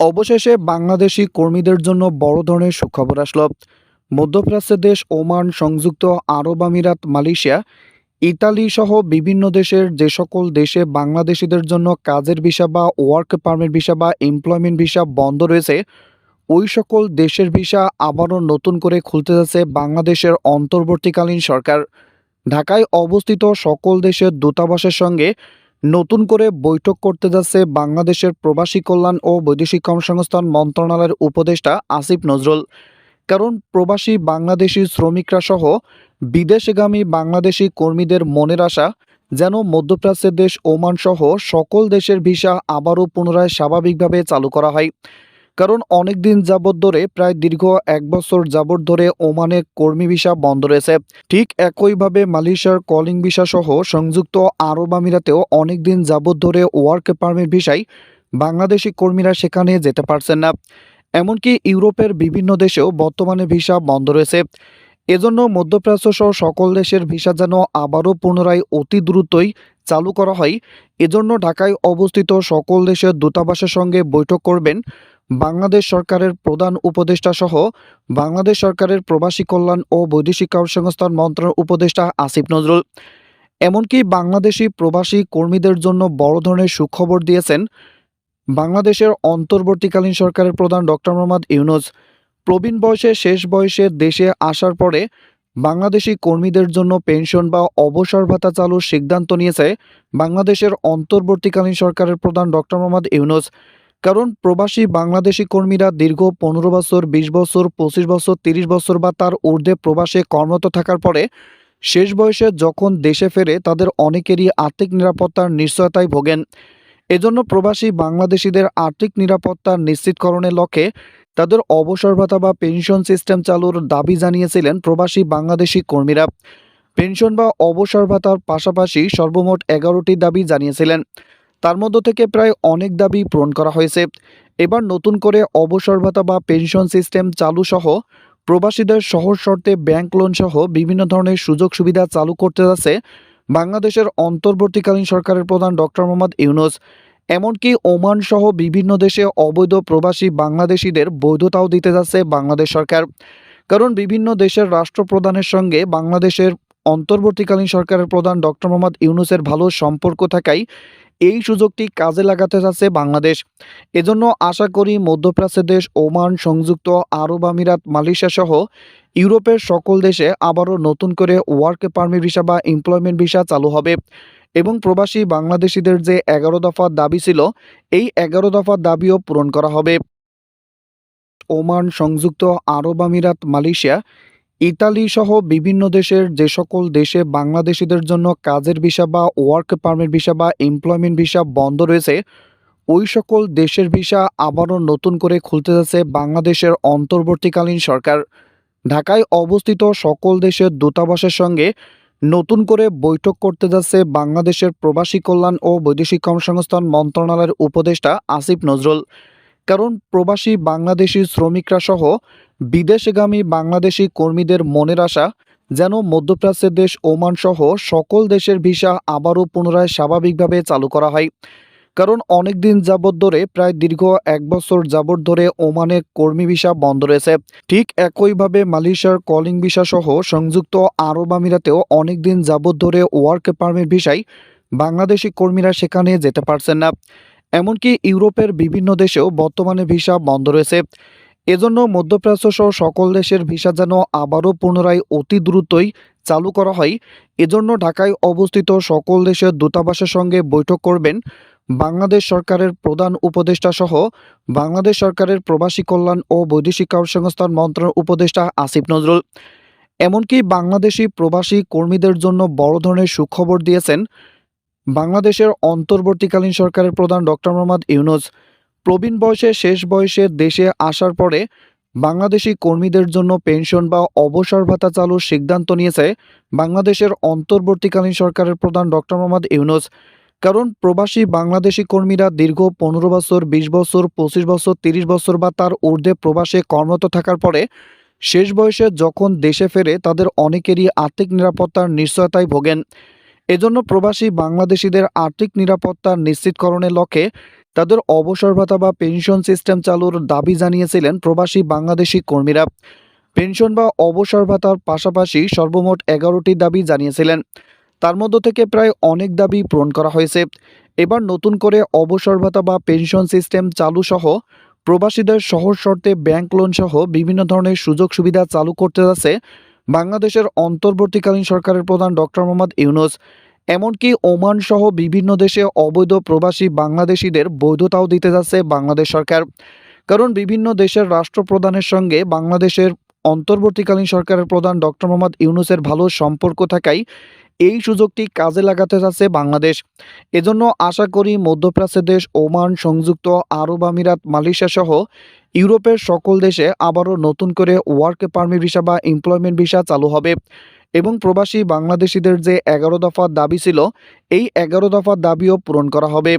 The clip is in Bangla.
অবশেষে বাংলাদেশি কর্মীদের জন্য বড় ধরনের সুখবর আসলো। মধ্যপ্রাচ্যের দেশ ওমান সংযুক্ত আরব আমিরাত, মালয়েশিয়া, ইতালি সহ বিভিন্ন দেশের যে সকল দেশে বাংলাদেশিদের জন্য কাজের ভিসা বা ওয়ার্ক পারমিট ভিসা বা এমপ্লয়মেন্ট ভিসা বন্ধ রয়েছে, ওই সকল দেশের ভিসা আবারও নতুন করে খুলতে যাচ্ছে বাংলাদেশের অন্তর্বর্তীকালীন সরকার। ঢাকায় অবস্থিত সকল দেশের দূতাবাসের সঙ্গে নতুন করে বৈঠক করতে যাচ্ছে বাংলাদেশের প্রবাসী কল্যাণ ও বৈদেশিক কর্মসংস্থান মন্ত্রণালয়ের উপদেষ্টা আসিফ নজরুল। কারণ প্রবাসী বাংলাদেশি শ্রমিকরা সহ বিদেশগামী বাংলাদেশি কর্মীদের মনের আশা যেন মধ্যপ্রাচ্যের দেশ ওমান সহ সকল দেশের ভিসা আবারও পুনরায় স্বাভাবিকভাবে চালু করা হয়। কারণ অনেক দিন যাবৎ ধরে প্রায় দীর্ঘ এক বছর যাবৎ ধরে ওমানে কর্মী ভিসা বন্ধ রয়েছে। ঠিক একইভাবে মালয়েশিয়ার কলিং ভিসা সহ সংযুক্ত আরব আমিরাতেও অনেক দিন যাবৎ ধরে ওয়ার্ক পারমিট ভিসায় বাংলাদেশি কর্মীরা সেখানে যেতে পারছেন না। এমনকি ইউরোপের বিভিন্ন দেশেও বর্তমানে ভিসা বন্ধ রয়েছে। এজন্য মধ্যপ্রাচ্য সহ সকল দেশের ভিসা যেন আবারও পুনরায় অতি দ্রুতই চালু করা হয়, এজন্য ঢাকায় অবস্থিত সকল দেশের দূতাবাসের সঙ্গে বৈঠক করবেন বাংলাদেশ সরকারের প্রধান উপদেষ্টা সহ বাংলাদেশ সরকারের প্রবাসী কল্যাণ ও বৈদেশিক কর্মসংস্থান মন্ত্রণালয়ের উপদেষ্টা আসিফ নজরুল। এমনকি বাংলাদেশি প্রবাসী কর্মীদের জন্য বড় ধরনের সুখবর দিয়েছেন বাংলাদেশের অন্তর্বর্তীকালীন সরকারের প্রধান ডক্টর মোহাম্মদ ইউনুস। প্রবীণ বয়সে শেষ বয়সে দেশে আসার পরে বাংলাদেশি কর্মীদের জন্য পেনশন বা অবসর ভাতা চালুর সিদ্ধান্ত নিয়েছে বাংলাদেশের অন্তর্বর্তীকালীন সরকারের প্রধান ডক্টর মোহাম্মদ ইউনুস। কারণ প্রবাসী বাংলাদেশি কর্মীরা দীর্ঘ পনেরো বছর, বিশ বছর, পঁচিশ বছর, তিরিশ বছর বা তার ঊর্ধ্বে প্রবাসে কর্মরত থাকার পরে শেষ বয়সে যখন দেশে ফেরে তাদের অনেকেরই আর্থিক নিরাপত্তার নিশ্চয়তায় ভোগেন। এজন্য প্রবাসী বাংলাদেশিদের আর্থিক নিরাপত্তা নিশ্চিতকরণের লক্ষ্যে তাদের অবসর ভাতা বা পেনশন সিস্টেম চালুর দাবি জানিয়েছিলেন প্রবাসী বাংলাদেশি কর্মীরা। পেনশন বা অবসর ভাতার পাশাপাশি সর্বমোট এগারোটি দাবি জানিয়েছিলেন। তার মধ্য থেকে প্রায় অনেক দাবি পূরণ করা হয়েছে। এবার নতুন করে অবসর ভাতা বা পেনশন সিস্টেম চালু সহ প্রবাসীদের সহজ শর্তে ব্যাংক লোন সহ বিভিন্ন ধরনের সুযোগ সুবিধা চালু করতে যাচ্ছে বাংলাদেশের অন্তর্বর্তীকালীন সরকারের প্রধান ডক্টর মোহাম্মদ ইউনুস। এমনকি ওমান সহ বিভিন্ন দেশে অবৈধ প্রবাসী বাংলাদেশিদের বৈধতাও দিতে যাচ্ছে বাংলাদেশ সরকার। কারণ বিভিন্ন দেশের রাষ্ট্রপ্রধানের সঙ্গে বাংলাদেশের অন্তর্বর্তীকালীন সরকারের প্রধান ডক্টর মোহাম্মদ ইউনুসের ভালো সম্পর্ক থাকায় এই সুযোগটি কাজে লাগাতে যাচ্ছে বাংলাদেশ। এজন্য আশা করি মধ্যপ্রাচ্যের দেশ, ওমান, সংযুক্ত আরব আমিরাত, মালয়েশিয়া সহ ইউরোপের সকল দেশে আবারও নতুন করে ওয়ার্ক পারমিট ভিসা বা এমপ্লয়মেন্ট ভিসা চালু হবে। এবং প্রবাসী বাংলাদেশিদের যে এগারো দফা দাবি ছিল, এই এগারো দফা দাবিও পূরণ করা হবে। ওমান, সংযুক্ত আরব আমিরাত, মালয়েশিয়া ইতালি সহ বিভিন্ন দেশের যে সকল দেশে বাংলাদেশিদের জন্য কাজের ভিসা বা ওয়ার্ক পারমিট ভিসা বা এমপ্লয়মেন্ট ভিসা বন্ধ রয়েছে, ওই সকল দেশের ভিসা আবারও নতুন করে খুলতে যাচ্ছে বাংলাদেশের অন্তর্বর্তীকালীন সরকার। ঢাকায় অবস্থিত সকল দেশের দূতাবাসের সঙ্গে নতুন করে বৈঠক করতে যাচ্ছে বাংলাদেশের প্রবাসী কল্যাণ ও বৈদেশিক কর্মসংস্থান মন্ত্রণালয়ের উপদেষ্টা আসিফ নজরুল। কারণ প্রবাসী বাংলাদেশি শ্রমিকরা সহ বিদেশগামী বাংলাদেশি কর্মীদের মনের আশা যেন মধ্যপ্রাচ্যের দেশ ওমান সহ সকল দেশের ভিসা আবারও পুনরায় স্বাভাবিকভাবে চালু করা হয়। কারণ অনেক দিন যাবৎ ধরে প্রায় দীর্ঘ এক বছর যাবৎ ধরে ওমানে কর্মী ভিসা বন্ধ রয়েছে। ঠিক একইভাবে মালয়েশিয়ার কলিং ভিসা সহ সংযুক্ত আরব আমিরাতেও অনেক দিন যাবৎ ধরে ওয়ার্ক পারমিট ভিসায় বাংলাদেশি কর্মীরা সেখানে যেতে পারছেন না। এমনকি ইউরোপের বিভিন্ন দেশেও বর্তমানে ভিসা বন্ধ রয়েছে। এজন্য মধ্যপ্রাচ্য সহ সকল দেশের ভিসা যেন আবারও পুনরায় অতি দ্রুতই চালু করা হয়। এজন্য ঢাকায় অবস্থিত সকল দেশের দূতাবাসের সঙ্গে বৈঠক করবেন বাংলাদেশ সরকারের প্রধান উপদেষ্টা সহ বাংলাদেশ সরকারের প্রবাসী কল্যাণ ও বৈদেশিক কর্মসংস্থান মন্ত্রণালয়ের উপদেষ্টা আসিফ নজরুল। এমনকি বাংলাদেশি প্রবাসী কর্মীদের জন্য বড় ধরনের সুখবর দিয়েছেন বাংলাদেশের অন্তর্বর্তীকালীন সরকারের প্রধান ডক্টর মোহাম্মদ ইউনুস প্রবীণ বয়সে শেষ বয়সে দেশে আসার পরে বাংলাদেশি কর্মীদের জন্য পেনশন বা অবসর ভাতা চালুর সিদ্ধান্ত নিয়েছে বাংলাদেশের অন্তর্বর্তীকালীন সরকারের প্রধান ডক্টর মোহাম্মদ ইউনুস। কারণ প্রবাসী বাংলাদেশি কর্মীরা দীর্ঘ পনেরো বছর, বিশ বছর, পঁচিশ বছর, তিরিশ বছর বা তার ঊর্ধ্বে প্রবাসে কর্মরত থাকার পরে শেষ বয়সে যখন দেশে ফেরে তাদের অনেকেরই আর্থিক নিরাপত্তার নিশ্চয়তায় ভোগেন। এজন্য প্রবাসী বাংলাদেশিদের আর্থিক নিরাপত্তা নিশ্চিতকরণের লক্ষ্যে তাদের অবসর ভাতা বা পেনশন সিস্টেম চালুর দাবি জানিয়েছিলেন প্রবাসী বাংলাদেশি কর্মীরা। পেনশন বা অবসর ভাতার পাশাপাশি সর্বমোট এগারোটি দাবি জানিয়েছিলেন। তার মধ্য থেকে প্রায় অনেক দাবি পূরণ করা হয়েছে। এবার নতুন করে অবসর ভাতা বা পেনশন সিস্টেম চালু সহ প্রবাসীদের সহজ শর্তে ব্যাংক লোন সহ বিভিন্ন ধরনের সুযোগ সুবিধা চালু করতে যাচ্ছে বাংলাদেশের অন্তর্বর্তীকালীন সরকারের প্রধান ডক্টর মোহাম্মদ ইউনুস, এমনকি ওমান সহ বিভিন্ন দেশে অবৈধ প্রবাসী বাংলাদেশিদের বৈধতাও দিতে যাচ্ছে বাংলাদেশ সরকার। কারণ বিভিন্ন দেশের রাষ্ট্রপ্রধানের সঙ্গে বাংলাদেশের অন্তর্বর্তীকালীন সরকারের প্রধান ডক্টর মোহাম্মদ ইউনুসের ভালো সম্পর্ক থাকায় এই সুযোগটি কাজে লাগাতে যাচ্ছে বাংলাদেশ। এজন্য আশা করি মধ্যপ্রাচ্যের দেশ ওমান, সংযুক্ত আরব আমিরাত, মালয়েশিয়া সহ ইউরোপের সকল দেশে আবারও নতুন করে ওয়ার্ক পারমিট ভিসা বা এমপ্লয়মেন্ট ভিসা চালু হবে। এবং প্রবাসী বাংলাদেশিদের যে এগারো দফা দাবি ছিল, এই এগারো দফা দাবিও পূরণ করা হবে।